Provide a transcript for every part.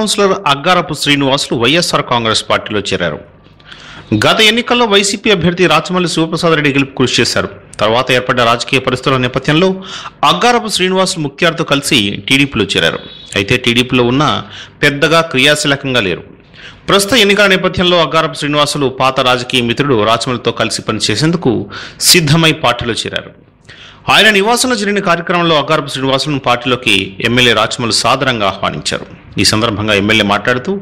Councillor Aggarapu Srinivasulu YSR Congress పార్టీలో చేరారు. గత ఎన్నికల్లో వైసీపీ అభ్యర్థి రాచమల్లి శివప్రసాద్ రెడ్డి గెలుపు కృషి చేశారు. తర్వాత ఏర్పడ్డ రాజకీయ పరిస్థితుల నేపథ్యంలో అగ్గారపు శ్రీనివాసులు ముఖ్యార్తో కలిసి టీడీపీలో చేరారు. అయితే టీడీపీలో ఉన్న పెద్దగా క్రియాశీలకంగా లేరు. ప్రస్తుత ఎన్నికల నేపథ్యంలో అగ్గారపు శ్రీనివాసులు పాత రాజకీయ మిత్రుడు రాచమల్లితో కలిసి పనిచేసేందుకు సిద్ధమై పార్టీలో చేరారు. ఆయన నివాసంలో జరిగిన కార్యక్రమంలో అగ్గారపు శ్రీనివాసులను పార్టీలోకి ఎమ్మెల్యే రాచమల్లి సాదరంగా ఆహ్వానించారు. ఈ సందర్భంగా ఎమ్మెల్యే మాట్లాడుతూ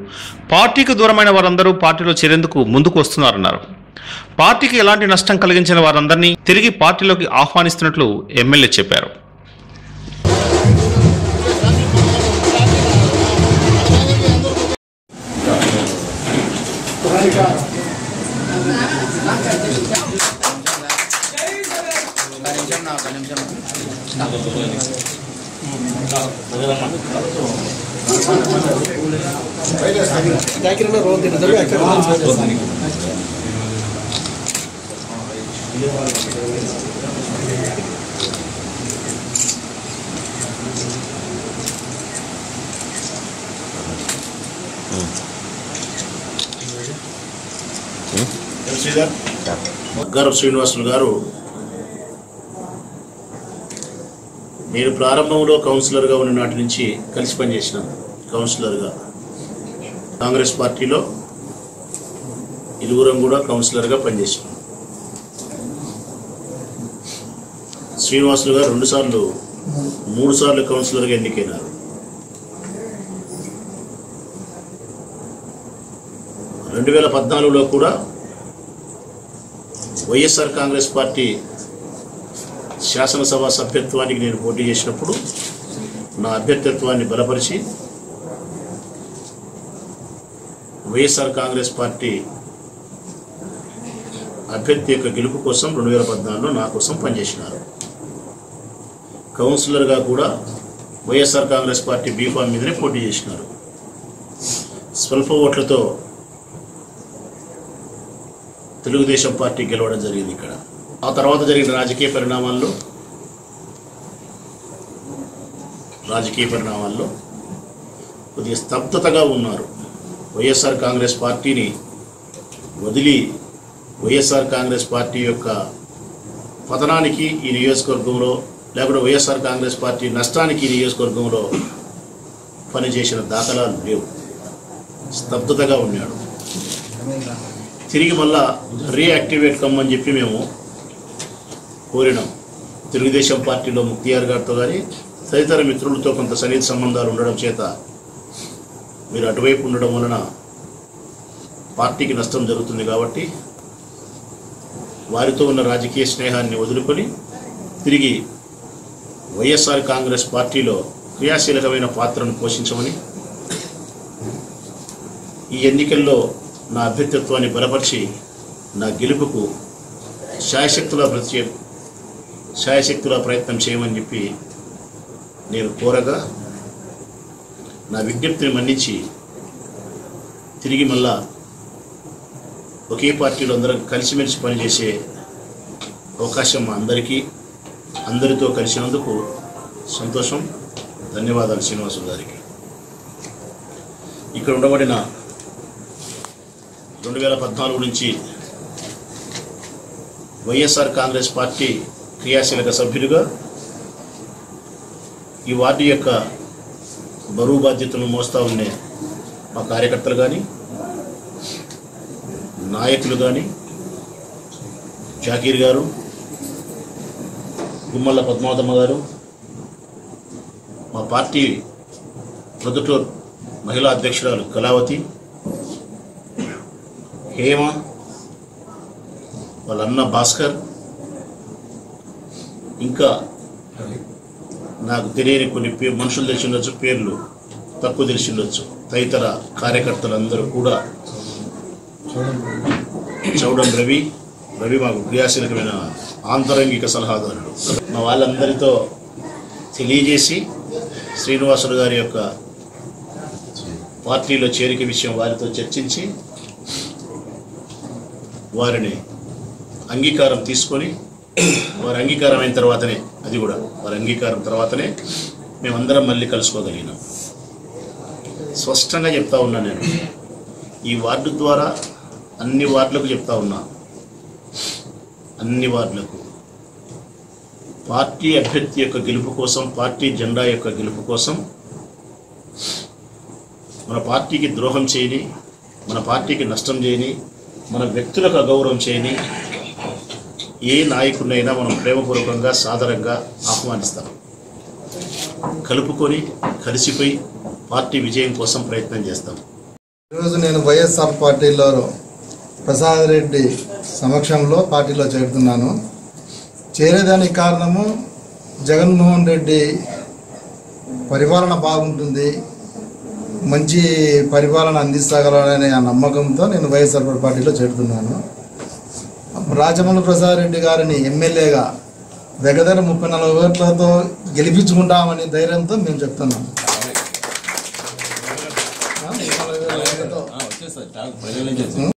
పార్టీకి దూరమైన వారందరూ పార్టీలో చేరేందుకు ముందుకు వస్తున్నారన్నారు. పార్టీకి ఎలాంటి నష్టం కలిగించిన వారందరినీ తిరిగి పార్టీలోకి ఆహ్వానిస్తున్నట్లు ఎమ్మెల్యే చెప్పారు. ఒక ಜಾಕಿರನ್ನ ರೋಲ್ ತಿರುತ್ತವೆ ಯಾಕೆ శ్రీధర్ గర్భ శ్రీనివాసులు గారు నేను ప్రారంభంలో కౌన్సిలర్గా ఉన్న నాటి నుంచి కలిసి పనిచేసినాను కౌన్సిలర్గా. కాంగ్రెస్ పార్టీలో ఇరువురం కూడా కౌన్సిలర్గా పనిచేసినాం శ్రీనివాసులు గారు రెండుసార్లు మూడుసార్లు కౌన్సిలర్గా ఎన్నికైనారు. రెండు వేల పద్నాలుగులో కూడా వైఎస్ఆర్ కాంగ్రెస్ పార్టీ శాసనసభ సభ్యత్వానికి నేను పోటీ చేసినప్పుడు నా అభ్యర్థిత్వాన్ని బలపరిచి వైఎస్ఆర్ కాంగ్రెస్ పార్టీ అభ్యర్థి యొక్క గెలుపు కోసం రెండు వేల పద్నాలుగులో నా కోసం పనిచేసినారు. కౌన్సిలర్గా కూడా వైఎస్ఆర్ కాంగ్రెస్ పార్టీ బీఫామ్ మీదనే పోటీ చేసినారు. స్వల్ప ఓట్లతో తెలుగుదేశం పార్టీ గెలవడం జరిగింది ఇక్కడ. ఆ తర్వాత జరిగిన రాజకీయ పరిణామాల్లో రాజకీయ పరిణామాల్లో కొద్దిగా స్తబ్దతగా ఉన్నారు. వైఎస్ఆర్ కాంగ్రెస్ పార్టీని వదిలి వైఎస్ఆర్ కాంగ్రెస్ పార్టీ యొక్క పతనానికి ఈ నియోజకవర్గంలో లేకుంటే వైఎస్ఆర్ కాంగ్రెస్ పార్టీ నష్టానికి ఈ నియోజకవర్గంలో పనిచేసిన దాఖలాలు లేవు. స్తబ్దతగా ఉన్నాడు. తిరిగి మళ్ళా రీయాక్టివేట్ కమ్మని చెప్పి మేము కోరినాం తెలుగుదేశం పార్టీలో ముక్తియార్ గారితో కానీ తదితర మిత్రులతో కొంత సన్నిహిత సంబంధాలు ఉండడం చేత మీరు అటువైపు ఉండడం వలన పార్టీకి నష్టం జరుగుతుంది కాబట్టి వారితో ఉన్న రాజకీయ స్నేహాన్ని వదులుకొని తిరిగి వైఎస్ఆర్ కాంగ్రెస్ పార్టీలో క్రియాశీలకమైన పాత్రను పోషించమని ఈ ఎన్నికల్లో నా అభ్యర్థిత్వాన్ని బలపరిచి నా గెలుపుకు శాయశక్తుల ప్రత్యేక శాయశక్తులా ప్రయత్నం చేయమని చెప్పి నేను కోరగా నా విజ్ఞప్తిని మన్నించి తిరిగి మళ్ళా ఒకే పార్టీలో అందరం కలిసిమెలిసి పనిచేసే అవకాశం మా అందరికీ అందరితో కలిసినందుకు సంతోషం. ధన్యవాదాలు శ్రీనివాసు గారికి. ఇక్కడ ఉండబడిన రెండు వేల పద్నాలుగు నుంచి వైఎస్ఆర్ కాంగ్రెస్ పార్టీ క్రియాశీలక సభ్యులుగా ఈ వార్డు యొక్క బరువు బాధ్యతలను మోస్తూ ఉండే మా కార్యకర్తలు కానీ నాయకులు కానీ జాకీర్ గారు గుమ్మల్ల పద్మావతమ్మ గారు మా పార్టీ ప్రొద్దుటూరు మహిళా అధ్యక్షురాలు కళావతి హేమ వాళ్ళ అన్న భాస్కర్ ఇంకా నాకు తెలియని కొన్ని పే మనుషులు తెలిసి ఉండొచ్చు పేర్లు తక్కువ తెలిసి ఉండొచ్చు. తదితర కార్యకర్తలందరూ కూడా చౌడం రవి రవి మాకు క్రియాశీలకమైన ఆంతరంగిక సలహాదారుడు. మా వాళ్ళందరితో తెలియజేసి శ్రీనివాసులు గారి యొక్క పార్టీలో చేరిక విషయం వారితో చర్చించి వారిని అంగీకారం తీసుకొని వారి అంగీకారం అయిన తర్వాతనే అది కూడా వారి అంగీకారం తర్వాతనే మేమందరం మళ్ళీ కలుసుకోగలిగినాం. స్పష్టంగా చెప్తా ఉన్నా నేను ఈ వార్డు ద్వారా అన్ని వార్డులకు చెప్తా ఉన్నా అన్ని వార్డులకు. పార్టీ అభ్యర్థి యొక్క గెలుపు కోసం పార్టీ జెండా యొక్క గెలుపు కోసం మన పార్టీకి ద్రోహం చేయని మన పార్టీకి నష్టం చేయని మన వ్యక్తులకు అగౌరవం చేయని ఏ నాయకుడినైనా మనం ప్రేమపూర్వకంగా సాదరంగా ఆహ్వానిస్తాం. కలుపుకొని కలిసిపోయి పార్టీ విజయం కోసం ప్రయత్నం చేస్తాం. ఈరోజు నేను వైఎస్ఆర్ పార్టీలో ప్రసాద్ రెడ్డి సమక్షంలో పార్టీలో చేరుతున్నాను. చేరేదానికి కారణము జగన్మోహన్ రెడ్డి పరిపాలన బాగుంటుంది మంచి పరిపాలన అందిస్తాగలనే ఆ నమ్మకంతో నేను వైఎస్ఆర్ పార్టీలో చేరుతున్నాను. రాజమౌళి ప్రసాద్ రెడ్డి గారిని ఎమ్మెల్యేగా దగ్గర ముప్పై నలభై ఓట్లతో గెలిపించుకుంటామని ధైర్యంతో మేము చెప్తున్నాం. ఆ,